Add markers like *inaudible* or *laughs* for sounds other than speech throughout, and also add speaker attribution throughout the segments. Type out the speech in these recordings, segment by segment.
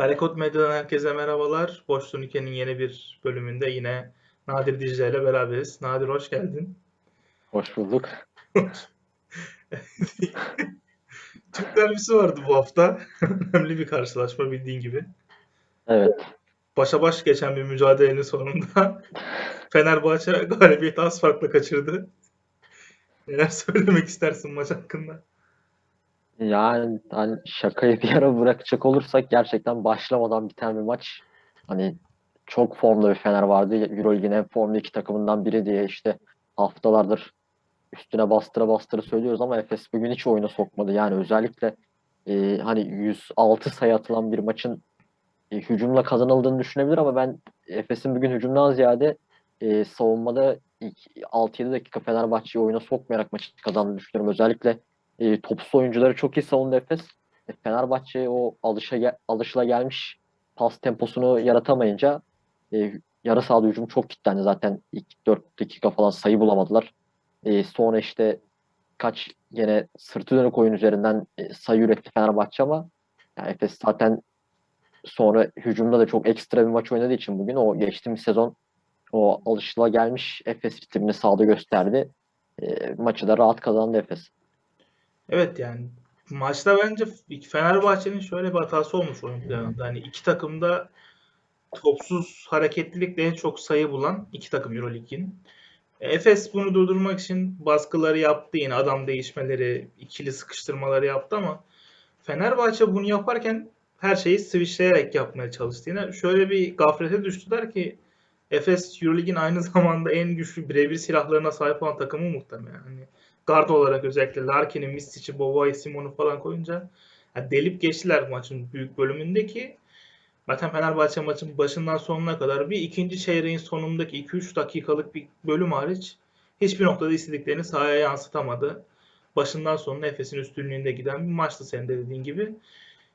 Speaker 1: Karekod Medya'dan herkese merhabalar. Boş Turnike'nin yeni bir bölümünde yine Nadir Dicle ile beraberiz. Nadir hoş geldin.
Speaker 2: Hoş bulduk.
Speaker 1: Türk derbisi vardı bu hafta. *laughs* Önemli bir karşılaşma bildiğin gibi.
Speaker 2: Evet.
Speaker 1: Başa baş geçen bir mücadelenin sonunda *laughs* Fenerbahçe galibiyeti az farkla kaçırdı. Neler söylemek istersin maç hakkında?
Speaker 2: Yani hani şakayı bir yere bırakacak olursak gerçekten başlamadan biten bir maç. Hani çok formda bir Fener vardı. Euroleague'in en formlu iki takımından biri diye işte haftalardır üstüne bastıra bastıra söylüyoruz ama Efes bugün hiç oyuna sokmadı. Yani özellikle e, hani 106 sayı atılan bir maçın e, hücumla kazanıldığını düşünebilir ama ben Efes'in bugün hücumdan ziyade e, savunmada ilk 6-7 dakika Fenerbahçe'yi oyuna sokmayarak maçı kazandığını düşünüyorum. Özellikle e, topsuz oyuncuları çok iyi savundu Efes. E, Fenerbahçe o alışa alışıla gelmiş pas temposunu yaratamayınca e, yarı sahada hücum çok kilitlendi. Zaten ilk 4 dakika falan sayı bulamadılar. E, sonra işte kaç yine sırtı dönük oyun üzerinden e, sayı üretti Fenerbahçe ama yani Efes zaten sonra hücumda da çok ekstra bir maç oynadığı için bugün o geçtiğimiz sezon o alışıla gelmiş Efes ritmini sahada gösterdi. E, maçı da rahat kazandı Efes.
Speaker 1: Evet yani maçta bence Fenerbahçe'nin şöyle bir hatası olmuş oyun planında. Hani iki takımda topsuz hareketlilikle en çok sayı bulan iki takım Euroleague'in. Efes bunu durdurmak için baskıları yaptı yine adam değişmeleri, ikili sıkıştırmaları yaptı ama Fenerbahçe bunu yaparken her şeyi switchleyerek yapmaya çalıştı. Yine şöyle bir gaflete düştüler ki Efes Euroleague'in aynı *laughs* zamanda en güçlü birebir silahlarına sahip olan takımı muhtemelen. Hani guard olarak özellikle Larkin'i, Mistic'i, Boba'yı, Simon'u falan koyunca yani delip geçtiler maçın büyük bölümündeki. Zaten Fenerbahçe maçın başından sonuna kadar bir ikinci çeyreğin sonundaki 2-3 dakikalık bir bölüm hariç hiçbir noktada istediklerini sahaya yansıtamadı. Başından sonuna Efes'in üstünlüğünde giden bir maçtı senin de dediğin gibi.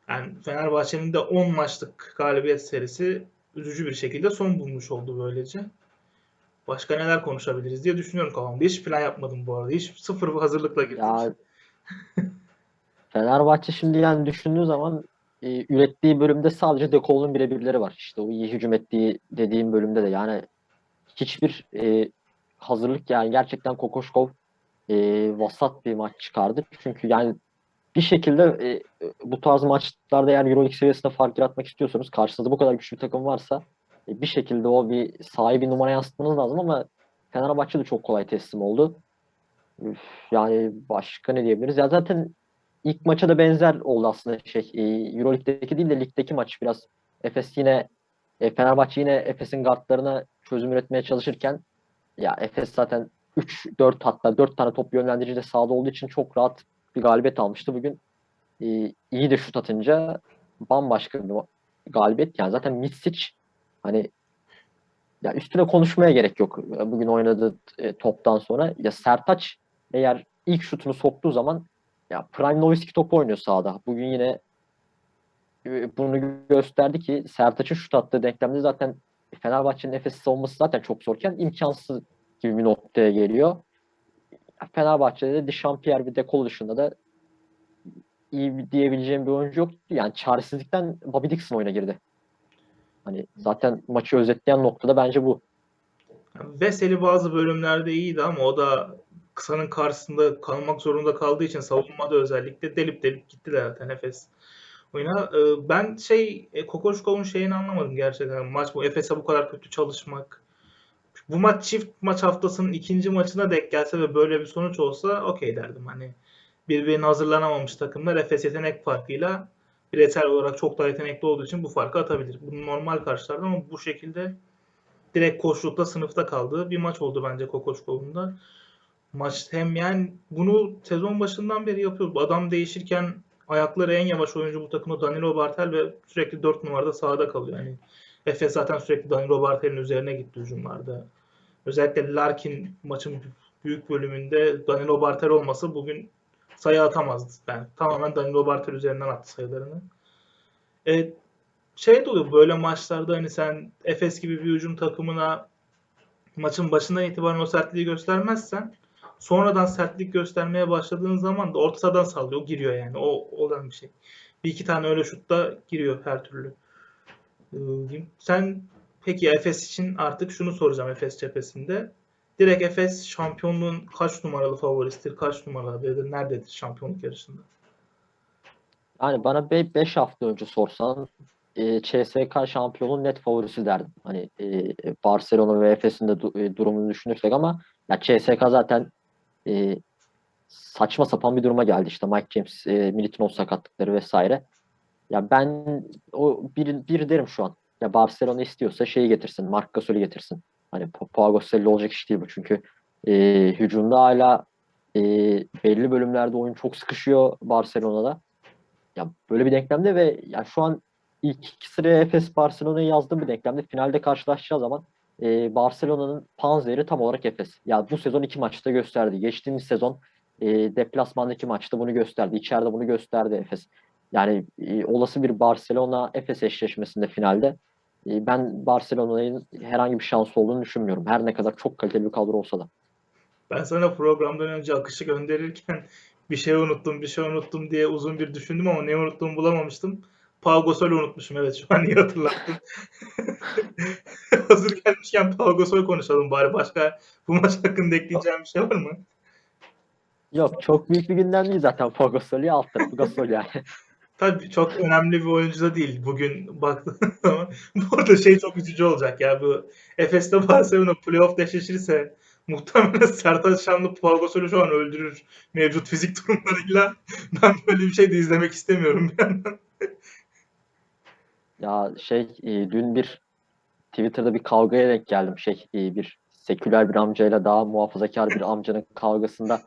Speaker 1: Yani Fenerbahçe'nin de 10 maçlık galibiyet serisi üzücü bir şekilde son bulmuş oldu böylece. Başka neler konuşabiliriz diye düşünüyorum kafamda. Hiç plan yapmadım bu arada. Hiç sıfır hazırlıkla girdim.
Speaker 2: Ya Fenerbahçe şimdi yani düşündüğü zaman e, ürettiği bölümde sadece Dekol'un birebirleri var. İşte o iyi hücum ettiği dediğim bölümde de yani hiçbir e, hazırlık yani gerçekten Kokoşkov e, vasat bir maç çıkardı. Çünkü yani bir şekilde e, bu tarz maçlarda eğer Euroleague seviyesinde fark yaratmak istiyorsanız karşınızda bu kadar güçlü bir takım varsa bir şekilde o bir sahibi numara yansıtmanız lazım ama Fenerbahçe de çok kolay teslim oldu. Üf, yani başka ne diyebiliriz? Ya zaten ilk maça da benzer oldu aslında şey. E, Euroleague'deki değil de ligdeki maç biraz Efes yine e, Fenerbahçe yine Efes'in guardlarına çözüm üretmeye çalışırken ya Efes zaten 3 4 hatta 4 tane top yönlendirici de sahada olduğu için çok rahat bir galibiyet almıştı. Bugün e, iyi de şut atınca bambaşka bir galibiyet. Yani zaten Mitsic hani ya üstüne konuşmaya gerek yok. Bugün oynadığı e, toptan sonra ya Sertaç eğer ilk şutunu soktuğu zaman ya Prime Nowitzki topu oynuyor sahada. Bugün yine e, bunu gösterdi ki Sertaç'ın şut attığı denklemde zaten Fenerbahçe'nin Efes'i savunması zaten çok zorken imkansız gibi bir noktaya geliyor. Fenerbahçe'de de Dechampierre bir dekol dışında da iyi diyebileceğim bir oyuncu yoktu. Yani çaresizlikten Bobby Dixon oyuna girdi. Hani zaten maçı özetleyen noktada bence bu.
Speaker 1: Veseli bazı bölümlerde iyiydi ama o da kısanın karşısında kalmak zorunda kaldığı için savunmada özellikle delip delip gittiler zaten Efes oyuna. Ee, ben şey e, Kokoşkov'un şeyini anlamadım gerçekten. Maç bu Efes'e bu kadar kötü çalışmak. Bu maç çift maç haftasının ikinci maçına denk gelse ve böyle bir sonuç olsa okey derdim. Hani birbirine hazırlanamamış takımlar Efes yetenek farkıyla bireysel olarak çok daha yetenekli olduğu için bu farkı atabilir. Bunu normal karşılardım ama bu şekilde direkt koçlukla sınıfta kaldığı bir maç oldu bence Kokoşkov'un. Maç hem yani bunu sezon başından beri yapıyor. Adam değişirken ayakları en yavaş oyuncu bu takımda Danilo Bartel ve sürekli 4 numarada sahada kalıyor. Yani Efes zaten sürekli Danilo Bartel'in üzerine gitti hücumlarda. Özellikle Larkin maçın büyük bölümünde Danilo Bartel olmasa bugün sayı atamazdı. Yani tamamen Danilo Bartel üzerinden attı sayılarını. E, şey de oluyor böyle maçlarda hani sen Efes gibi bir hücum takımına maçın başından itibaren o sertliği göstermezsen sonradan sertlik göstermeye başladığın zaman da orta sallıyor. Giriyor yani. O olan bir şey. Bir iki tane öyle şut da giriyor her türlü. Ee, Sen peki Efes için artık şunu soracağım Efes cephesinde. Direkt Efes şampiyonluğun kaç numaralı favorisidir, kaç numaralı adayıdır, nerededir şampiyonluk yarışında?
Speaker 2: Yani bana 5 hafta önce sorsan e, CSK şampiyonun net favorisi derdim. Hani e, Barcelona ve Efes'in de du- e, durumunu düşünürsek ama ya CSK zaten e, saçma sapan bir duruma geldi işte Mike James, e, Militinov sakatlıkları vesaire. Ya ben o bir, bir derim şu an. Ya Barcelona istiyorsa şeyi getirsin, Marc Gasol'ü getirsin. Hani Gasol'le olacak iş değil bu çünkü e, hücumda hala e, belli bölümlerde oyun çok sıkışıyor Barcelona'da. Ya böyle bir denklemde ve ya şu an ilk iki sıraya Efes Barcelona'yı yazdığım bir denklemde finalde karşılaşacağı zaman e, Barcelona'nın panzeri tam olarak Efes. Ya bu sezon iki maçta gösterdi. Geçtiğimiz sezon e, deplasmandaki maçta bunu gösterdi. İçeride bunu gösterdi Efes. Yani e, olası bir Barcelona Efes eşleşmesinde finalde ben Barcelona'nın herhangi bir şansı olduğunu düşünmüyorum. Her ne kadar çok kaliteli bir kadro olsa da.
Speaker 1: Ben sana programdan önce akışı gönderirken *laughs* bir şey unuttum, bir şey unuttum diye uzun bir düşündüm ama ne unuttuğumu bulamamıştım. Pau Gasol'ü unutmuşum evet şu an iyi hatırlattın. *laughs* Hazır gelmişken Pau Gasol konuşalım bari. Başka bu maç hakkında ekleyeceğim bir şey var mı?
Speaker 2: Yok çok büyük bir gündem değil zaten Pau Gasol'ü alt tarafı Gasol yani.
Speaker 1: Tabii çok önemli bir oyuncu da değil bugün baktığın *laughs* zaman. Bu arada şey çok üzücü olacak ya bu Efes'te Barcelona playoff eşleşirse muhtemelen *laughs* Sertaç Şanlı Pau Gasol'ü şu an öldürür mevcut fizik *laughs* durumlarıyla. Ben böyle bir şey de izlemek istemiyorum bir yandan.
Speaker 2: Ya şey e, dün bir Twitter'da bir kavgaya denk geldim. Şey e, bir seküler bir amcayla daha muhafazakar bir amcanın kavgasında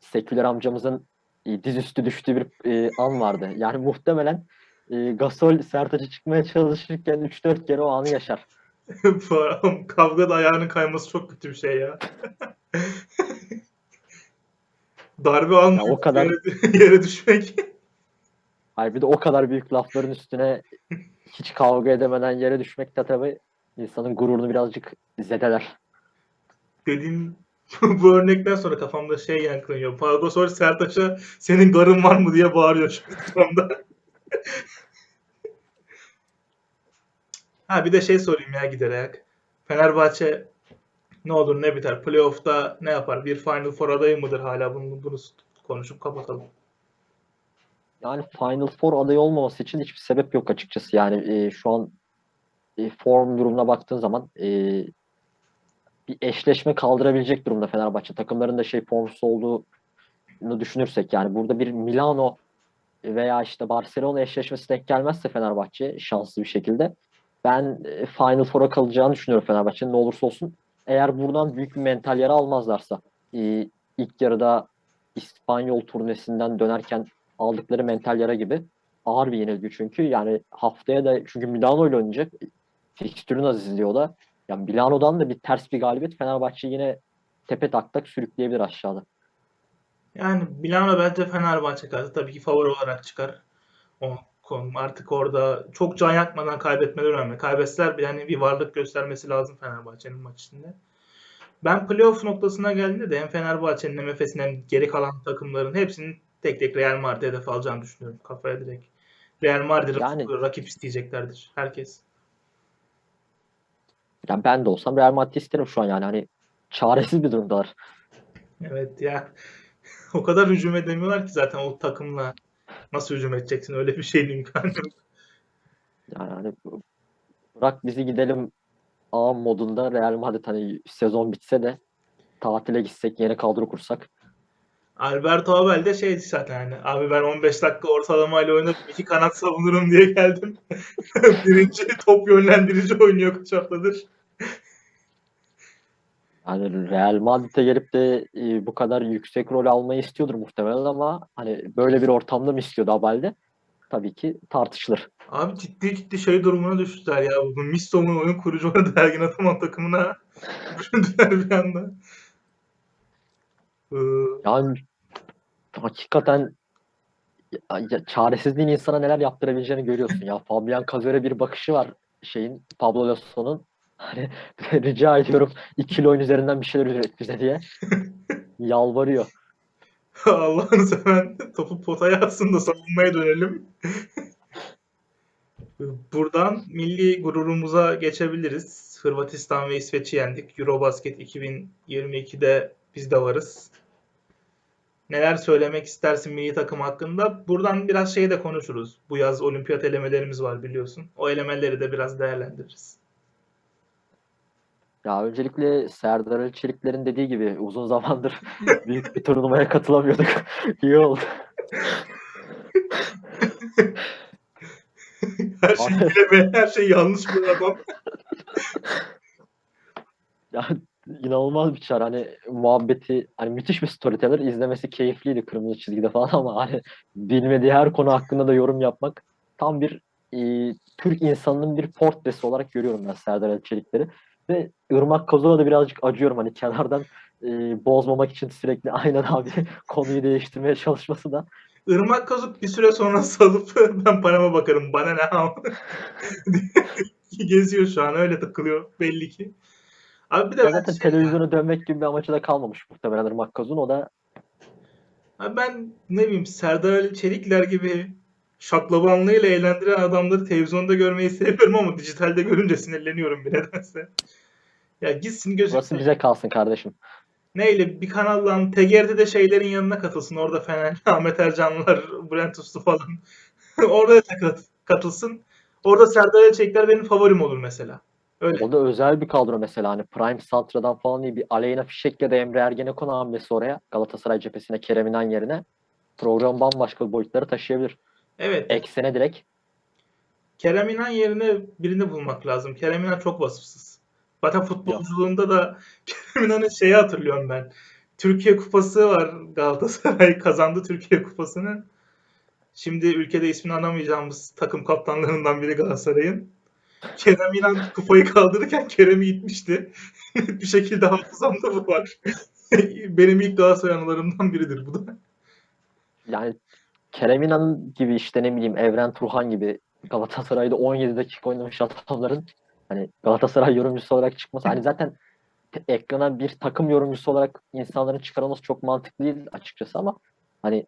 Speaker 2: seküler amcamızın e, dizüstü düştüğü bir e, an vardı. Yani muhtemelen e, Gasol Sertaç'a çıkmaya çalışırken 3-4 kere o anı yaşar. *laughs*
Speaker 1: Kavgada ayağının kayması çok kötü bir şey ya. *laughs* Darbe almayıp
Speaker 2: o *laughs* kadar-
Speaker 1: yere, yere düşmek.
Speaker 2: Hayır bir de o kadar büyük lafların üstüne hiç kavga edemeden yere düşmek de tabii insanın gururunu birazcık zedeler.
Speaker 1: Dediğin bu örnekten sonra kafamda şey yankılanıyor. Pau Gasol Sertaç'a senin garın var mı diye bağırıyor şu anda. ha bir de şey sorayım ya giderek. Fenerbahçe ne olur ne biter. Playoff'ta ne yapar? Bir Final Four adayı mıdır hala? Bunu, bunu konuşup kapatalım.
Speaker 2: Yani Final Four adayı olmaması için hiçbir sebep yok açıkçası. Yani e, şu an e, form durumuna baktığın zaman e, bir eşleşme kaldırabilecek durumda Fenerbahçe. Takımların da şey formsuz olduğunu düşünürsek yani burada bir Milano veya işte Barcelona eşleşmesi denk gelmezse Fenerbahçe şanslı bir şekilde ben e, Final Four'a kalacağını düşünüyorum Fenerbahçe'nin ne olursa olsun. Eğer buradan büyük bir mental yara almazlarsa e, ilk yarıda İspanyol turnesinden dönerken aldıkları mental yara gibi ağır bir yenilgi çünkü yani haftaya da çünkü Milano ile oynayacak fikstürün azizliği o da yani Milano'dan da bir ters bir galibiyet Fenerbahçe yine tepe taklak sürükleyebilir aşağıda.
Speaker 1: Yani Milano bence Fenerbahçe karşı tabii ki favori olarak çıkar. O konu artık orada çok can yakmadan kaybetmeleri önemli. Kaybetseler bile hani bir varlık göstermesi lazım Fenerbahçe'nin maç içinde. Ben playoff noktasına geldiğinde de hem Fenerbahçe'nin hem Efes'in hem geri kalan takımların hepsinin tek tek Real Madrid hedef alacağını düşünüyorum. Kafaya direkt. Real Madrid
Speaker 2: Yani-
Speaker 1: rakip isteyeceklerdir. Herkes.
Speaker 2: Yani ben de olsam Real Madrid isterim şu an yani hani çaresiz bir durumdalar.
Speaker 1: Evet ya. *laughs* o kadar hücum edemiyorlar ki zaten o takımla. Nasıl hücum edeceksin? Öyle bir şeyin imkanı yok.
Speaker 2: Yani hani bırak bizi gidelim A modunda Real Madrid hani sezon bitse de tatile gitsek yeni kadro kursak.
Speaker 1: Alberto Abel de şeydi zaten hani abi ben 15 dakika ortalamayla oynadım iki kanat savunurum diye geldim. *laughs* Birinci top yönlendirici oynuyor kaç haftadır.
Speaker 2: Yani Real Madrid'e gelip de e, bu kadar yüksek rol almayı istiyordur muhtemelen ama hani böyle bir ortamda mı istiyordu Abel'de? Tabii ki tartışılır.
Speaker 1: Abi ciddi ciddi şey durumuna düştüler ya. Bu Mistom'un oyun kurucu oynadı Ergin Ataman takımına. *laughs* Büründüler bir anda. Ee,
Speaker 2: Yani hakikaten ya, ya çaresizliğin insana neler yaptırabileceğini görüyorsun ya. Fabian Cazor'a bir bakışı var şeyin Pablo Lasso'nun. Hani *laughs* rica ediyorum ikili oyun üzerinden bir şeyler üret bize diye. *laughs* Yalvarıyor.
Speaker 1: Allah'ını seven topu potaya atsın da savunmaya dönelim. *laughs* Buradan milli gururumuza geçebiliriz. Hırvatistan ve İsveç'i yendik. Eurobasket 2022'de biz de varız. Neler söylemek istersin milli takım hakkında? Buradan biraz şey de konuşuruz. Bu yaz olimpiyat elemelerimiz var biliyorsun. O elemeleri de biraz değerlendiririz.
Speaker 2: Ya öncelikle Serdar Ali Çelikler'in dediği gibi uzun zamandır *laughs* büyük bir turnuvaya katılamıyorduk. *laughs* İyi oldu. *laughs*
Speaker 1: her şey bileme, her şey yanlış bir adam.
Speaker 2: Ya inanılmaz bir çar. Hani muhabbeti hani müthiş bir storyteller. izlemesi keyifliydi kırmızı çizgide falan *laughs* ama hani bilmediği her konu hakkında da yorum yapmak tam bir e, Türk insanının bir portresi olarak görüyorum ben Serdar Ali Çelikler'i. Ve Irmak Kozova da birazcık acıyorum hani kenardan e, bozmamak için sürekli *laughs* aynen abi konuyu değiştirmeye çalışması da
Speaker 1: Irmak Kazuk bir süre sonra salıp *laughs* ben parama bakarım bana ne geziyor şu an öyle takılıyor belli ki. Abi bir de
Speaker 2: Ya
Speaker 1: ben,
Speaker 2: zaten
Speaker 1: şey-
Speaker 2: televizyona dönmek gibi bir amacı da kalmamış muhtemelen Irmak Kozun. O da
Speaker 1: Abi ben ne bileyim Serdar Ali Çelikler gibi şaklabanlığıyla eğlendiren adamları televizyonda görmeyi seviyorum ama dijitalde görünce sinirleniyorum bir nedense. Ya gitsin
Speaker 2: burası
Speaker 1: gözüksün.
Speaker 2: bize kalsın kardeşim.
Speaker 1: Neyle bir kanaldan TGRT'de şeylerin yanına katılsın. Orada Fener, *laughs* Ahmet Ercanlar, Bülent Uslu falan. *laughs* Orada da kat- katılsın. Orada Serdar Elçelikler benim favorim olur mesela. Öyle.
Speaker 2: O da özel bir kadro mesela hani Prime Santra'dan falan değil bir Aleyna Fişek ya da Emre Ergenekon hamlesi oraya Galatasaray cephesine Kerem İnan yerine program bambaşka boyutları taşıyabilir.
Speaker 1: Evet.
Speaker 2: Eksene direkt
Speaker 1: Kerem İnan yerine birini bulmak lazım. Kerem İnan çok vasıfsız. Zaten futbolculuğunda da *laughs* Kerem İnan'ın şeyi hatırlıyorum ben. Türkiye Kupası var. Galatasaray *laughs* kazandı Türkiye Kupası'nı. Şimdi ülkede ismini anamayacağımız takım kaptanlarından biri Galatasaray'ın. Kerem İnan kupayı kaldırırken Kerem'i itmişti. *laughs* bir şekilde hafızamda bu var. *laughs* Benim ilk Galatasaray anılarımdan biridir bu da.
Speaker 2: yani Kerem İnan gibi işte ne bileyim Evren Turhan gibi Galatasaray'da 17 dakika oynamış adamların hani Galatasaray yorumcusu olarak çıkması hani zaten te- ekrana bir takım yorumcusu olarak insanların çıkarılması çok mantıklı değil açıkçası ama hani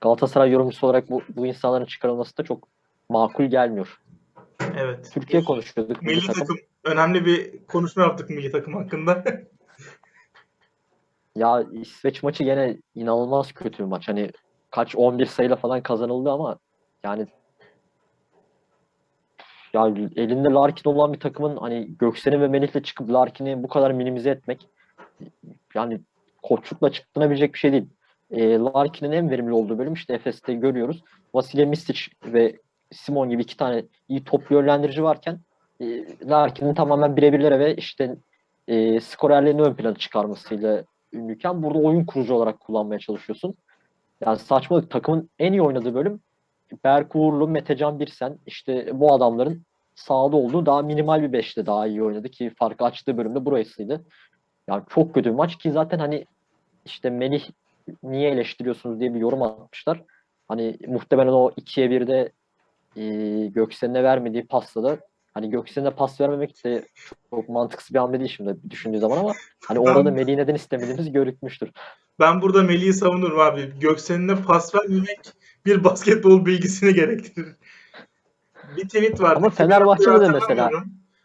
Speaker 2: Galatasaray yorumcusu olarak bu, bu insanların çıkarılması da çok makul gelmiyor. *laughs*
Speaker 1: Evet.
Speaker 2: Türkiye konuşuyorduk. milli
Speaker 1: Milli
Speaker 2: takım.
Speaker 1: takım. Önemli bir konuşma yaptık milli takım hakkında. *laughs*
Speaker 2: Ya İsveç maçı gene inanılmaz kötü bir maç. Hani kaç 11 sayıyla falan kazanıldı ama yani ya elinde Larkin olan bir takımın hani Göksen'in ve Melih'le çıkıp Larkin'i bu kadar minimize etmek yani koçlukla açıklanabilecek bir şey değil. E, Larkin'in en verimli olduğu bölüm işte Efes'te görüyoruz. Vasilya Mistic ve Simon gibi iki tane iyi top yönlendirici varken e, Larkin'in tamamen birebirlere ve işte e, skorerlerini ön plana çıkarmasıyla ünlüyken burada oyun kurucu olarak kullanmaya çalışıyorsun. Yani saçmalık takımın en iyi oynadığı bölüm Berk Uğurlu, Metecan Birsen işte bu adamların sahada olduğu daha minimal bir beşte daha iyi oynadı ki farkı açtığı bölümde burasıydı. Yani çok kötü bir maç ki zaten hani işte Melih niye eleştiriyorsunuz diye bir yorum atmışlar. Hani muhtemelen o 2'ye 1'de e, Göksen'e vermediği pasla da hani Göksen'e pas vermemek de çok mantıksız bir hamle değil şimdi düşündüğü zaman ama hani orada da Melih'i neden istemediğimiz görükmüştür.
Speaker 1: Ben burada Melih'i savunurum abi. Göksen'ine pas vermemek bir basketbol bilgisini gerektirir. Bir tweet vardı.
Speaker 2: Ama Fenerbahçe'de de mesela.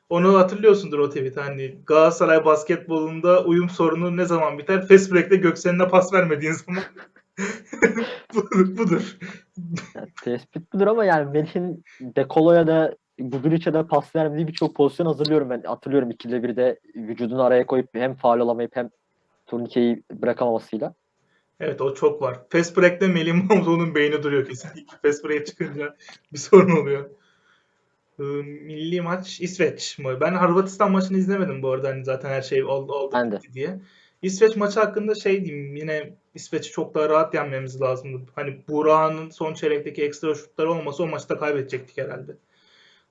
Speaker 1: Onu hatırlıyorsundur o tweet. Hani Galatasaray basketbolunda uyum sorunu ne zaman biter? Fast break'te Göksen'ine pas vermediğin zaman. *laughs* *laughs* budur. budur.
Speaker 2: Yani tespit budur ama yani Melih'in Dekolo'ya da Guduric'e de pas vermediği birçok pozisyon hazırlıyorum ben. Hatırlıyorum ikide bir de vücudunu araya koyup hem faul alamayıp hem turnikeyi bırakamamasıyla.
Speaker 1: Evet o çok var. Fast break'te Melih Mahmutoğlu'nun beyni duruyor kesinlikle. Fast break'e çıkınca bir sorun oluyor. Ee, Milli maç İsveç? Ben Hırvatistan maçını izlemedim bu arada. Hani zaten her şey oldu, oldu diye. İsveç maçı hakkında şey diyeyim. Yine İsveç'i çok daha rahat yenmemiz lazımdı. Hani Burak'ın son çeyrekteki ekstra şutları olmasa o maçta kaybedecektik herhalde.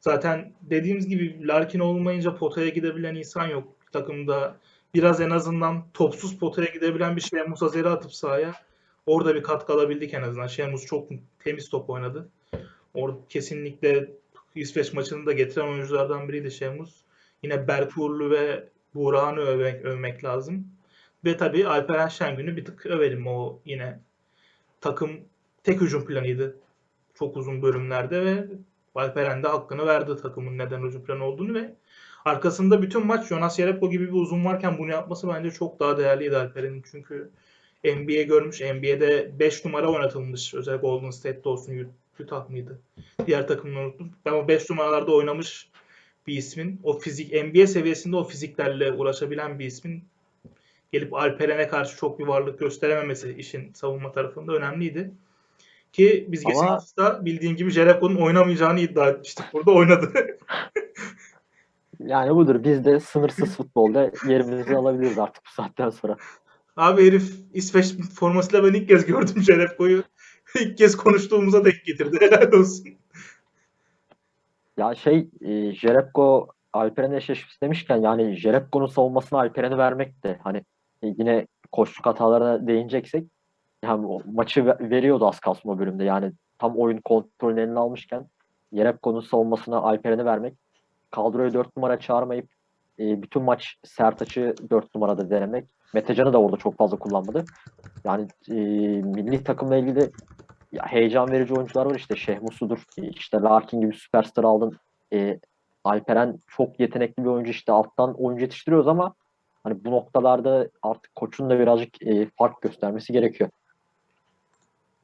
Speaker 1: Zaten dediğimiz gibi Larkin olmayınca potaya gidebilen insan yok takımda. Biraz en azından topsuz potaya gidebilen bir Şemus Azer'i atıp sahaya orada bir katkı alabildik en azından. Şemus çok temiz top oynadı. Orada kesinlikle İsveç maçını da getiren oyunculardan biriydi Şemus. Yine Berk ve Buğra'nı övmek, övmek lazım. Ve tabii Alperen Şengün'ü bir tık övelim. O yine takım tek hücum planıydı. Çok uzun bölümlerde ve Alperen de hakkını verdi takımın neden ucu plan olduğunu ve arkasında bütün maç Jonas Jerebko gibi bir uzun varken bunu yapması bence çok daha değerliydi Alperen'in. Çünkü NBA görmüş. NBA'de 5 numara oynatılmış. Özellikle Golden State'de olsun Utah mıydı? Diğer takımını unuttum. Ama 5 numaralarda oynamış bir ismin. O fizik NBA seviyesinde o fiziklerle uğraşabilen bir ismin gelip Alperen'e karşı çok bir varlık gösterememesi işin savunma tarafında önemliydi. Ki biz geçen
Speaker 2: Ama-
Speaker 1: hafta bildiğin gibi Jerebko'nun oynamayacağını iddia etmiştik. Burada oynadı.
Speaker 2: Yani budur. Biz de sınırsız futbolda yerimizi alabiliriz artık bu saatten sonra.
Speaker 1: Abi herif İsveç formasıyla ben ilk kez gördüm Jerebko'yu. İlk kez konuştuğumuza denk getirdi. *laughs* Helal olsun.
Speaker 2: Ya şey e, Jerebko Alperen'e eşleşmesi demişken yani Jerebko'nun savunmasına Alperen'i vermek de hani yine koşluk hatalarına değineceksek yani maçı ve- veriyordu az kalsın o bölümde. Yani tam oyun kontrolünü eline almışken Jerebko'nun savunmasına Alperen'i vermek kadroya 4 numara çağırmayıp e, bütün maç Sertaç'ı 4 numarada denemek. Metecan'ı da orada çok fazla kullanmadı. Yani e, milli takımla ilgili ya heyecan verici oyuncular var işte Şehmusu'dur, işte Larkin gibi süperstar aldın. E, Alperen çok yetenekli bir oyuncu işte alttan oyuncu yetiştiriyoruz ama hani bu noktalarda artık koçun da birazcık e, fark göstermesi gerekiyor.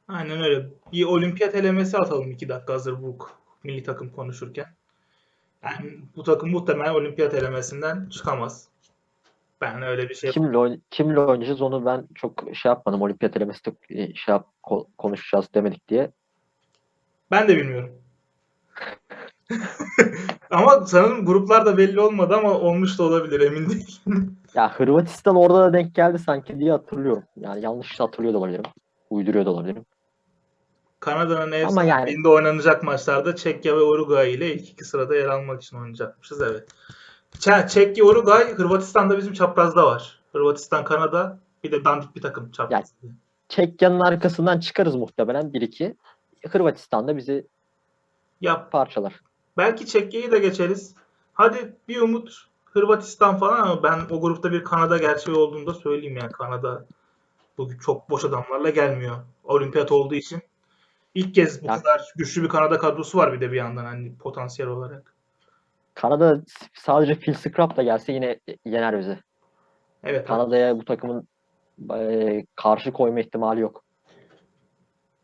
Speaker 1: Aynen öyle. Bir olimpiyat elemesi atalım iki dakika hazır bu milli takım konuşurken. Yani bu takım muhtemelen olimpiyat elemesinden çıkamaz. Ben öyle bir şey
Speaker 2: Kimle, kimle oynayacağız onu ben çok şey yapmadım. Olimpiyat elemesi de e, şey yap, ko- konuşacağız demedik diye.
Speaker 1: Ben de bilmiyorum. *laughs* ama sanırım gruplar da belli olmadı ama olmuş da olabilir emin değilim. *laughs*
Speaker 2: Ya Hırvatistan orada da denk geldi sanki diye hatırlıyorum. Yani yanlış hatırlıyor da olabilirim. Uyduruyor da olabilirim.
Speaker 1: Kanada'nın ev
Speaker 2: Ama yani-
Speaker 1: sahipliğinde oynanacak maçlarda Çekya ve Uruguay ile ilk iki sırada yer almak için oynayacakmışız evet. Ç- Çekya, Uruguay, Hırvatistan'da bizim çaprazda var. Hırvatistan, Kanada bir de dandik bir takım çaprazda.
Speaker 2: Çekya'nın arkasından çıkarız muhtemelen 1-2. Hırvatistan da bizi
Speaker 1: Yap.
Speaker 2: parçalar.
Speaker 1: Belki Çekya'yı da geçeriz. Hadi bir umut Hırvatistan falan ama ben o grupta bir Kanada gerçeği olduğunu da söyleyeyim yani Kanada bugün çok boş adamlarla gelmiyor. Olimpiyat olduğu için. İlk kez bu
Speaker 2: Ya-
Speaker 1: kadar güçlü bir Kanada kadrosu var bir de bir yandan hani potansiyel olarak.
Speaker 2: Kanada sadece Phil Scrap da gelse yine yener bizi.
Speaker 1: Evet.
Speaker 2: Kanada'ya bu takımın e, karşı koyma ihtimali yok.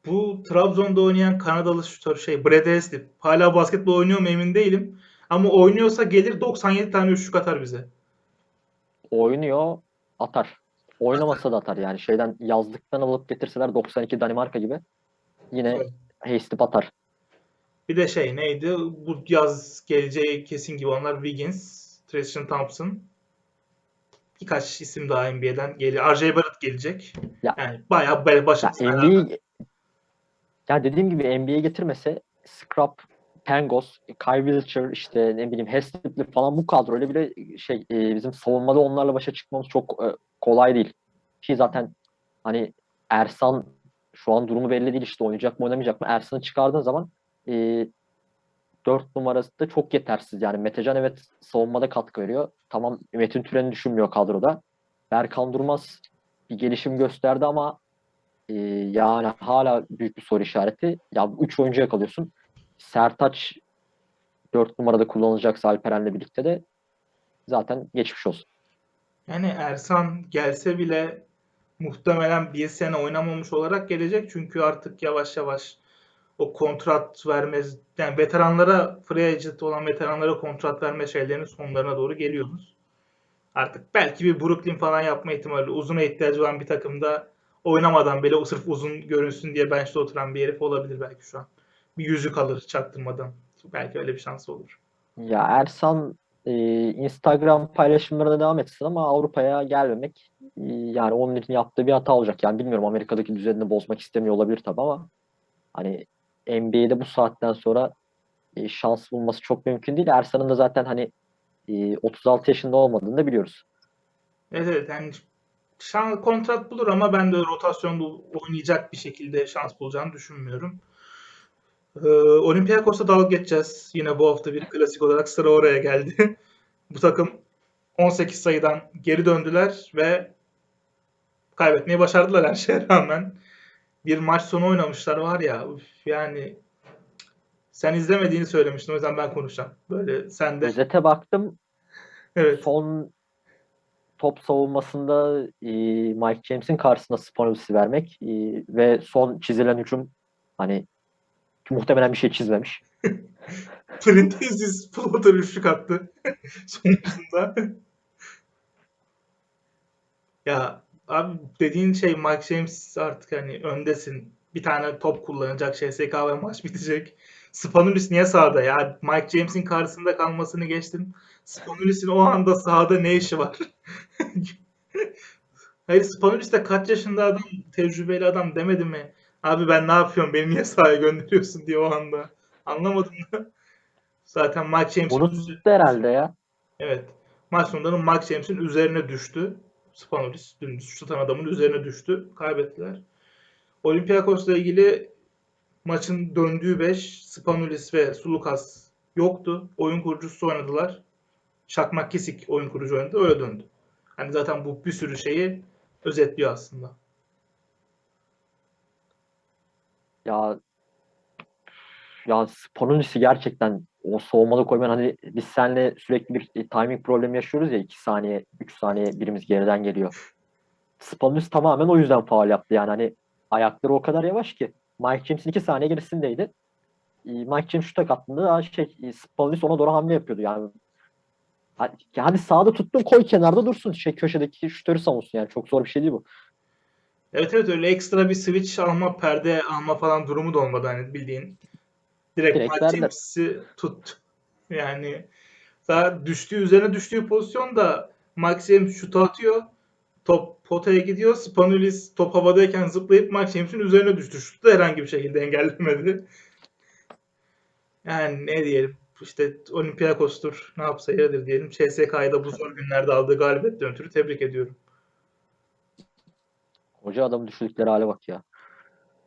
Speaker 1: Bu Trabzon'da oynayan Kanadalı şutör şey Brad Heslip. Hala basketbol oynuyor mu emin değilim. Ama oynuyorsa gelir 97 tane üçlük atar bize.
Speaker 2: Oynuyor, atar. Oynamasa da atar yani. Şeyden yazlıktan alıp getirseler 92 Danimarka gibi yine
Speaker 1: Evet.
Speaker 2: Heystip atar.
Speaker 1: Bir de şey neydi? Bu yaz geleceği kesin gibi onlar Wiggins, Tristan Thompson. Birkaç isim daha NBA'den geliyor. RJ Barrett gelecek.
Speaker 2: Ya-
Speaker 1: yani bayağı böyle
Speaker 2: Ya
Speaker 1: başarılı.
Speaker 2: NBA ya dediğim gibi NBA getirmese Scrap, Pangos, Kyle Wilcher işte ne bileyim Heslip'li falan bu kadroyla bile şey e, bizim savunmada onlarla başa çıkmamız çok e, kolay değil. Ki zaten hani Ersan şu an durumu belli değil işte oynayacak mı oynamayacak mı. Ersan'ı çıkardığın zaman e, 4 numarası da çok yetersiz. Yani Metecan evet savunmada katkı veriyor. Tamam Metin Türen'i düşünmüyor kadroda. Berkan Durmaz bir gelişim gösterdi ama e, yani hala büyük bir soru işareti. Ya 3 oyuncu yakalıyorsun. Sertaç 4 numarada kullanılacaksa Alperen'le birlikte de zaten geçmiş olsun.
Speaker 1: Yani Ersan gelse bile muhtemelen bir sene oynamamış olarak gelecek. Çünkü artık yavaş yavaş o kontrat verme, yani veteranlara, free agent olan veteranlara kontrat verme şeylerinin sonlarına doğru geliyoruz. Artık belki bir Brooklyn falan yapma ihtimali, uzuna ihtiyacı olan bir takımda oynamadan bile sırf uzun görünsün diye bench'te oturan bir herif olabilir belki şu an. Bir yüzük alır çaktırmadan. Belki öyle bir şansı olur.
Speaker 2: Ya Ersan e, Instagram paylaşımlarına devam etsin ama Avrupa'ya gelmemek e, yani onun için yaptığı bir hata olacak. Yani bilmiyorum Amerika'daki düzenini bozmak istemiyor olabilir tabii ama hani NBA'de bu saatten sonra e, şans bulması çok mümkün değil. Ersan'ın da zaten hani e, 36 yaşında olmadığını da biliyoruz.
Speaker 1: Evet evet yani şans, kontrat bulur ama ben de rotasyonda oynayacak bir şekilde şans bulacağını düşünmüyorum. Ee, Olympiakos'a dalga geçeceğiz. Yine bu hafta bir klasik olarak sıra oraya geldi. *laughs* bu takım 18 sayıdan geri döndüler ve kaybetmeyi başardılar her şeye rağmen. Bir maç sonu oynamışlar var ya üf, yani Sen izlemediğini söylemiştin. O yüzden ben konuşacağım. Böyle sen de.
Speaker 2: Özete baktım.
Speaker 1: Evet.
Speaker 2: Son top savunmasında e, Mike James'in karşısına Spanulis'i vermek e, ve son çizilen hücum hani muhtemelen bir şey çizmemiş. *laughs*
Speaker 1: Printezis floater üçlük attı. *laughs* Sonucunda. *laughs* ya abi dediğin şey Mike James artık hani öndesin. Bir tane top kullanacak CSK ve maç bitecek. Spanulis niye sahada ya? Mike James'in karşısında kalmasını geçtim. Spanulis'in o anda sahada ne işi var? Hayır Spanulis de kaç yaşında adam, tecrübeli adam demedi mi? Abi ben ne yapıyorum? Beni niye sahaya gönderiyorsun diye o anda. Anlamadım da. Zaten Mike James'in
Speaker 2: Unuttu herhalde ya.
Speaker 1: Evet. Maç sonunda Mike James'in üzerine düştü. Spanulis dümdüz tutan adamın üzerine düştü. Kaybettiler. Olympiakos'la ilgili maçın döndüğü 5 Spanulis ve Sulukas yoktu. Oyun kurucusu oynadılar. Şakmak Kesik oyun kurucu oynadı. Öyle döndü. Hani zaten bu bir sürü şeyi özetliyor aslında.
Speaker 2: Ya ya Spanulis'i gerçekten o soğumada koyman hani biz seninle sürekli bir e, timing problemi yaşıyoruz ya 2 saniye 3 saniye birimiz geriden geliyor. Spanulis tamamen o yüzden faul yaptı yani hani ayakları o kadar yavaş ki Mike James'in 2 saniye gerisindeydi. E, Mike James şuta attığında daha şey e, Spanulis ona doğru hamle yapıyordu yani. Hadi, hadi sağda tuttun koy kenarda dursun. Şey köşedeki şutörü savunsun yani çok zor bir şey değil bu.
Speaker 1: Evet evet öyle ekstra bir switch alma, perde alma falan durumu da olmadı hani bildiğin. Direkt,
Speaker 2: Direkt
Speaker 1: Mike. James'i tut. Yani daha düştüğü üzerine düştüğü pozisyonda Mike James şutu atıyor. Top potaya gidiyor. Spanulis top havadayken zıplayıp Mike James'in üzerine düştü. Şutu da herhangi bir şekilde engellemedi. Yani ne diyelim. İşte Olympiakos'tur. Ne yapsa yeridir diyelim. CSK'yı da bu zor günlerde aldığı galibiyetten ötürü tebrik ediyorum.
Speaker 2: Hoca adamı düşürdükleri hale bak ya.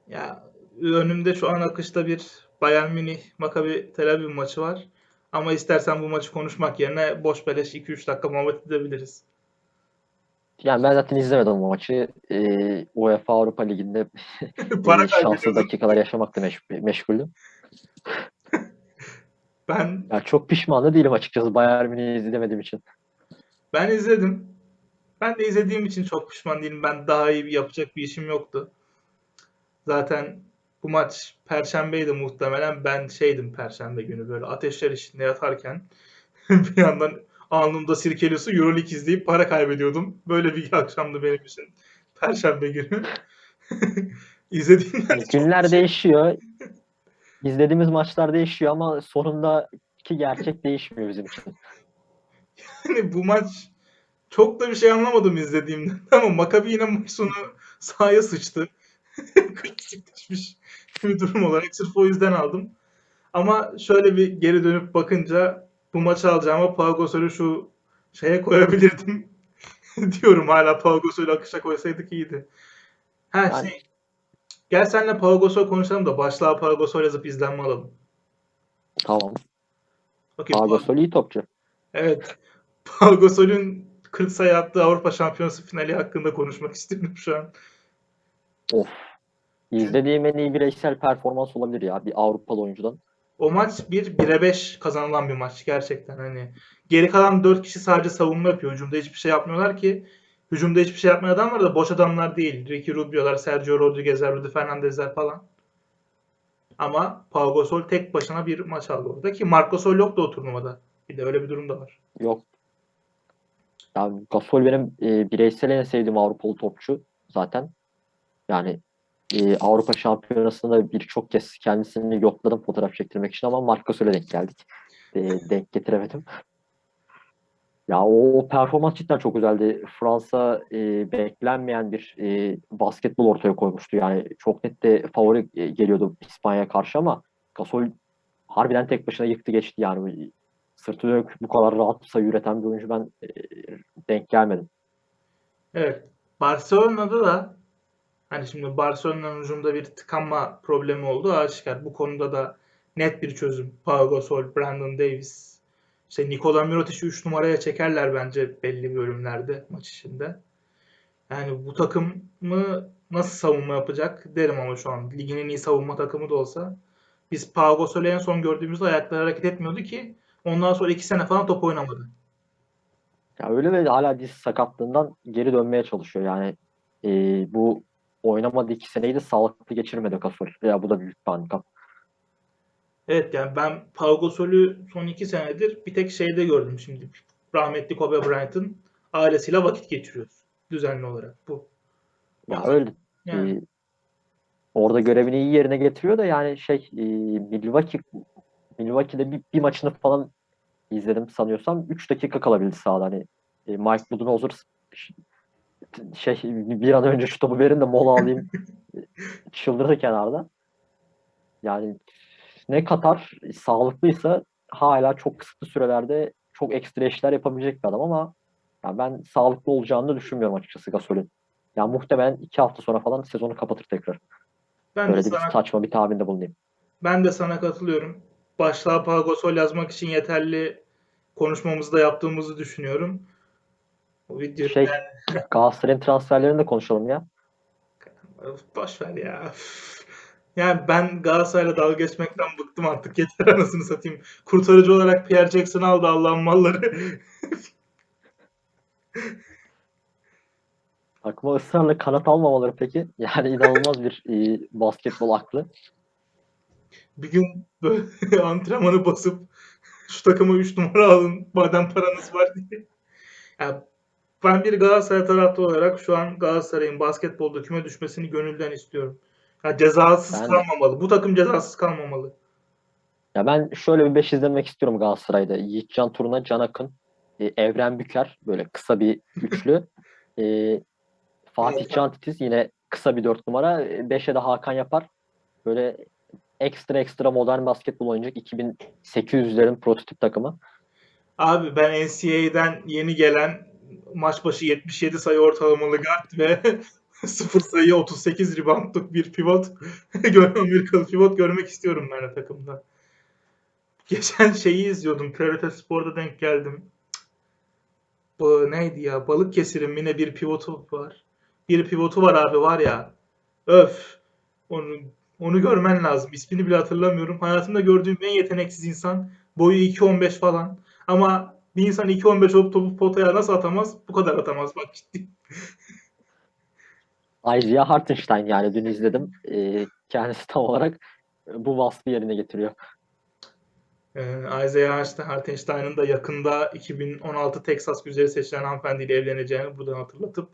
Speaker 1: Ya önümde şu an akışta bir Bayern Münih Maccabi Tel Aviv maçı var. Ama istersen bu maçı konuşmak yerine boş beleş 2-3 dakika muhabbet edebiliriz.
Speaker 2: Yani ben zaten izlemedim o maçı. Ee, UEFA Avrupa Ligi'nde *laughs* *laughs*
Speaker 1: Para
Speaker 2: şanslı dakikalar yaşamakla meş- meşguldüm. *laughs*
Speaker 1: Ben
Speaker 2: Yani çok pişman da değilim açıkçası Bayern Münih'i izlemediğim için.
Speaker 1: ben izledim. Ben de izlediğim için çok pişman değilim. Ben daha iyi yapacak bir işim yoktu. Zaten bu maç Perşembeydi muhtemelen. Ben şeydim Perşembe günü böyle ateşler içinde yatarken *laughs* bir yandan alnımda sirkeli su Euroleague izleyip para kaybediyordum. Böyle bir akşamdı benim için. Perşembe günü. *laughs* İzlediğimden çok
Speaker 2: günler
Speaker 1: şey-
Speaker 2: değişiyor. İzlediğimiz maçlar değişiyor ama sonundaki gerçek değişmiyor bizim için. *laughs*
Speaker 1: Yani bu maç çok da bir şey anlamadım izlediğimden. *laughs* Ama Maccabi yine maç sonu sahaya sıçtı. *laughs* Klasikleşmiş bir durum olarak sırf o yüzden aldım. Ama şöyle bir geri dönüp bakınca bu maçı alacağıma Pau şu şeye koyabilirdim *laughs* diyorum. Hala Pau Gasol'ü akışa koysaydık iyiydi. Ha
Speaker 2: Yani-
Speaker 1: şey, gel senle Pau Gasol konuşalım da başlığa Pau Gasol yazıp izlenme alalım.
Speaker 2: Tamam.
Speaker 1: Okey,
Speaker 2: Pau
Speaker 1: Pau-
Speaker 2: Gasol iyi topçu.
Speaker 1: Evet. Pau Gasol'ün 40 sayı attığı Avrupa Şampiyonası finali hakkında konuşmak *laughs* istiyorum şu an.
Speaker 2: Of. İzlediğim en iyi bireysel performans olabilir ya bir Avrupalı oyuncudan.
Speaker 1: O maç bir 1'e 5 kazanılan bir maç gerçekten hani. Geri kalan 4 kişi sadece savunma yapıyor. Hücumda hiçbir şey yapmıyorlar ki. Hücumda hiçbir şey yapmayan adamlar da boş adamlar değil. Ricky Rubio'lar, Sergio Rodriguez'ler, Rudy Fernandez'ler falan. Ama Pau Gasol tek başına bir maç aldı orada ki Marc Gasol yoktu o turnuvada. Bir de öyle bir durum da var.
Speaker 2: Yok. Yani Gasol benim e, bireysel en sevdiğim Avrupalı topçu zaten. Yani e, Avrupa Şampiyonası'nda birçok kez kendisini yokladım fotoğraf çektirmek için ama Marc Gasol'e denk geldik. E, denk getiremedim. Ya o, o performans cidden çok güzeldi. Fransa e, beklenmeyen bir e, basketbol ortaya koymuştu. Yani çok net de favori e, geliyordu İspanya'ya karşı ama Gasol harbiden tek başına yıktı geçti yani. Sırtı dönük bu kadar rahat sayı üreten bir oyuncu ben e, denk gelmedim.
Speaker 1: Evet. Barcelona'da da hani şimdi Barcelona'nın hücumda bir tıkanma problemi oldu aşikar. Bu konuda da net bir çözüm. Pau Gasol, Brandon Davis, işte Nikola Mirotic'i 3 numaraya çekerler bence belli bölümlerde maç içinde. Yani bu takımı nasıl savunma yapacak derim ama şu an ligin en iyi savunma takımı da olsa Biz Pau Gasol'ü en son gördüğümüzde ayakları hareket etmiyordu ki ondan sonra iki sene falan top oynamadı.
Speaker 2: Ya öyle ve hala diz sakatlığından geri dönmeye çalışıyor. Yani e, bu oynamadığı iki seneyi de sağlıklı geçirmedi Gasol. Ya bu da büyük bir handikap.
Speaker 1: Evet yani ben Pau Gasol'ü son iki senedir bir tek şeyde gördüm şimdi. Rahmetli Kobe Bryant'ın ailesiyle vakit geçiriyoruz düzenli olarak. Bu.
Speaker 2: Ya öyle.
Speaker 1: Yani
Speaker 2: E, orada görevini iyi yerine getiriyor da yani şey e, Milwaukee Milwaukee'de bir, bir maçını falan izledim sanıyorsam 3 dakika kalabildi sahada. Hani e, Mike Budenholzer şey bir an önce şu topu verin de mola alayım *laughs* çıldırdı kenarda. Yani ne kadar sağlıklıysa hala çok kısıtlı sürelerde çok ekstra işler yapabilecek bir adam ama ya ben sağlıklı olacağını düşünmüyorum açıkçası Gasol'ün. Ya muhtemelen iki hafta sonra falan sezonu kapatır tekrar.
Speaker 1: ben de
Speaker 2: Böyle bir
Speaker 1: sana
Speaker 2: saçma bir tahminde bulunayım.
Speaker 1: ben de sana katılıyorum. Başlığa Pau Gasol yazmak için yeterli konuşmamızı da yaptığımızı düşünüyorum. O video
Speaker 2: Şey Galatasaray'ın transferlerini de konuşalım ya.
Speaker 1: boş ver ya. Yani ben Galatasaray'la dalga geçmekten bıktım artık. Yeter anasını satayım. Kurtarıcı olarak Pierre Jackson aldı Allah'ın malları.
Speaker 2: Aklıma ısrarla kanat almamaları peki. Yani inanılmaz bir e, basketbol aklı.
Speaker 1: Bir gün böyle *laughs* antrenmanı basıp şu takıma 3 numara alın madem paranız var diye. Ya ben bir Galatasaray taraftarı olarak şu an Galatasaray'ın basketbolda küme düşmesini gönülden istiyorum. Ya cezasız
Speaker 2: Ben de.
Speaker 1: kalmamalı. Bu takım cezasız kalmamalı.
Speaker 2: Ya ben şöyle bir 5 izlemek istiyorum Galatasaray'da. Yiğitcan Turuna, Can Akın, e, Evren Büker böyle kısa bir üçlü. E, Fatih Can Titiz yine kısa bir 4 numara. 5'e de Hakan yapar. Böyle ekstra ekstra modern basketbol oynayacak 2800'lerin prototip takımı.
Speaker 1: Abi ben NCAA'den yeni gelen maç başı 77 sayı ortalamalı guard ve *laughs* 0 sayı 38 reboundluk bir pivot *laughs* Amerikalı pivot görmek istiyorum ben de takımda. Geçen şeyi izliyordum. TRT Spor'da denk geldim. Bu neydi ya? Balıkesir'in yine bir pivotu var. Bir pivotu var abi var ya. Öf. Onu onu görmen lazım. İsmini bile hatırlamıyorum. Hayatımda gördüğüm en yeteneksiz insan. Boyu 2.15 falan. Ama bir insan 2.15 olup topu potaya nasıl atamaz? Bu kadar atamaz bak ciddi.
Speaker 2: Isaiah Hartenstein yani dün izledim. E, kendisi tam olarak bu vasfı yerine getiriyor.
Speaker 1: Ee, Isaiah Hartenstein'ın da yakında 2016 Texas Güzeli seçilen hanımefendiyle evleneceğini buradan hatırlatıp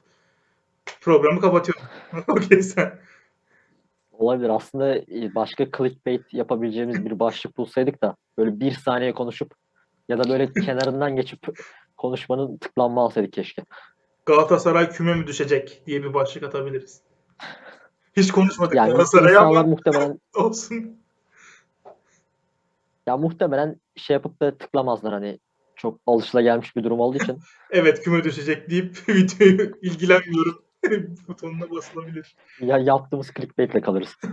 Speaker 1: programı kapatıyorum. *laughs* Okey sen.
Speaker 2: Olabilir. Aslında e, başka clickbait yapabileceğimiz bir başlık bulsaydık da böyle bir saniye konuşup ya da böyle *laughs* kenarından geçip konuşmanın tıklanma alsaydık keşke.
Speaker 1: Galatasaray küme mi düşecek diye bir başlık atabiliriz. Hiç konuşmadık
Speaker 2: Yani
Speaker 1: Galatasaray'ı
Speaker 2: insanlar
Speaker 1: ama
Speaker 2: muhtemelen *laughs*
Speaker 1: olsun.
Speaker 2: ya muhtemelen şey yapıp da tıklamazlar hani çok alışılagelmiş bir durum olduğu için.
Speaker 1: Evet küme düşecek deyip *laughs* videoyu ilgilenmiyorum *laughs* butonuna basılabilir.
Speaker 2: Ya yaptığımız clickbaitle kalırız. *laughs*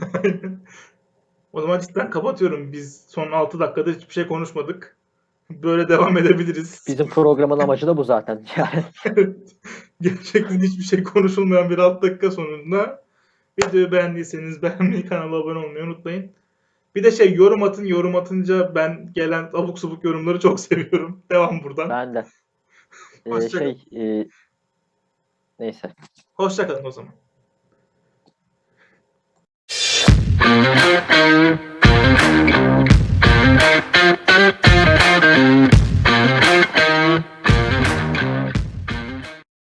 Speaker 1: O zaman cidden kapatıyorum. Biz son 6 dakikada hiçbir şey konuşmadık. Böyle devam edebiliriz.
Speaker 2: Bizim programın amacı da bu zaten. *laughs* Yani
Speaker 1: Evet. Gerçekten hiçbir şey konuşulmayan bir alt dakika sonunda videoyu beğendiyseniz beğenmeyi, kanala abone olmayı unutmayın. Bir de şey yorum atın. Yorum atınca ben gelen abuk subuk yorumları çok seviyorum. Devam buradan.
Speaker 2: ben de. Ee, şey e, Neyse.
Speaker 1: Hoşçakalın o zaman. Thank you.